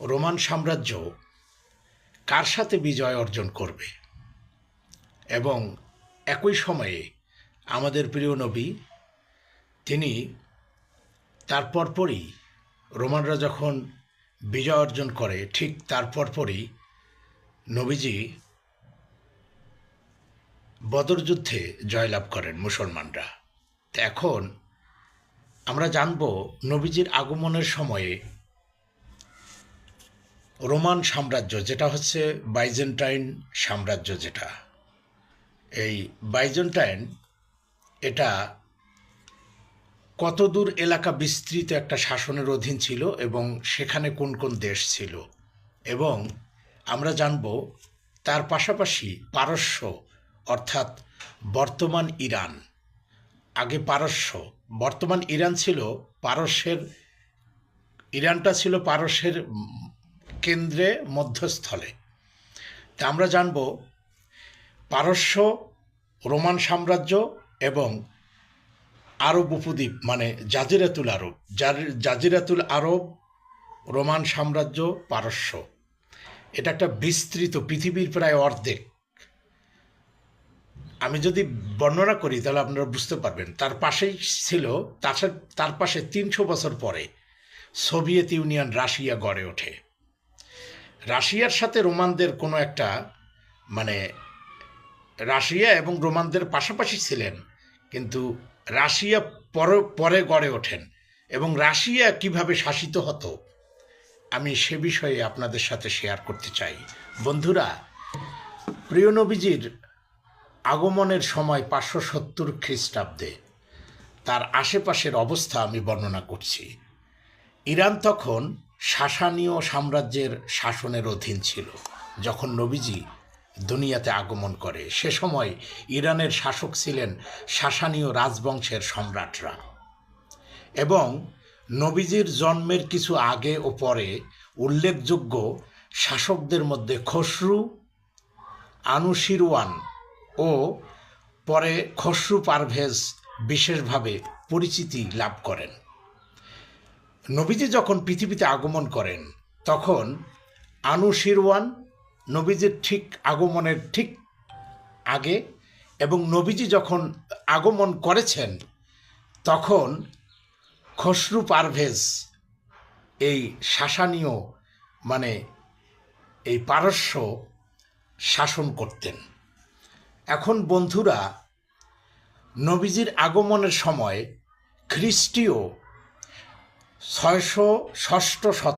Roman সাম্রাজ্য কার সাথে বিজয় অর্জন করবে? এবং একই সময়ে আমাদের প্রিয় নবী, তিনি তার পরপরই রোমানরা যখন বিজয় অর্জন করে, ঠিক তার পরপরই নবীজি বদর যুদ্ধে জয়লাভ করেন মুসলমানরা। তো এখন আমরা জানব নবীজির আগমনের সময়ে রোমান সাম্রাজ্য, যেটা হচ্ছে বাইজেন্টাইন সাম্রাজ্য যেটা। এই বাইজেন্টাইন, এটা কতদূর এলাকা বিস্তৃত একটা শাসনের অধীন ছিল এবং সেখানে কোন কোন দেশ ছিল? এবং আমরা জানব তার পাশাপাশি পারস্য, অর্থাৎ বর্তমান ইরান। আগে পারস্য, বর্তমান ইরান ছিল পারস্যের, ইরানটা ছিল পারস্যের কেন্দ্রে মধ্যস্থলে। তা আমরা জানব পারস্য, রোমান সাম্রাজ্য এবং আরব উপদ্বীপ মানে জাজিরাতুল আরব। জাজিরাতুল আরব, রোমান সাম্রাজ্য, পারস্য। এটা একটা বিস্তৃত, পৃথিবীর প্রায় অর্ধেক। আমি যদি বর্ণনা করি তাহলে আপনারা বুঝতে পারবেন। তার পাশেই ছিল, তার তার পাশে তিনশো বছর পরে সোভিয়েত ইউনিয়ন রাশিয়া গড়ে ওঠে। রাশিয়ার সাথে রোমানদের কোনো একটা মানে রাশিয়া এবং রোমানদের পাশাপাশি ছিলেন, কিন্তু রাশিয়া পরে পরে গড়ে ওঠেন এবং রাশিয়া কীভাবে শাসিত হতো, আমি সে বিষয়ে আপনাদের সাথে শেয়ার করতে চাই। বন্ধুরা, প্রিয় নবীজির আগমনের সময় পাঁচশো সত্তর খ্রিস্টাব্দে তার আশেপাশের অবস্থা আমি বর্ণনা করছি। ইরান তখন শাসানীয় সাম্রাজ্যের শাসনের অধীন ছিল। যখন নবীজি দুনিয়াতে আগমন করে, সে সময় ইরানের শাসক ছিলেন শাসানীয় রাজবংশের সম্রাটরা। এবং নবীজির জন্মের কিছু আগে ও পরে উল্লেখযোগ্য শাসকদের মধ্যে খসরু, আনুশিরওয়ান ও পরে খসরু পারভেজ বিশেষভাবে পরিচিতি লাভ করেন। নবীজি যখন পৃথিবীতে আগমন করেন, তখন আনুশিরওয়ান নবীজির ঠিক আগমনের ঠিক আগে এবং নবীজি যখন আগমন করেছেন, তখন খসরু পারভেজ এই শাসানীয় মানে এই পারস্য শাসন করতেন। এখন বন্ধুরা, নবীজির আগমনের সময় খ্রিস্টীয় ছয়শো ষষ্ঠ শত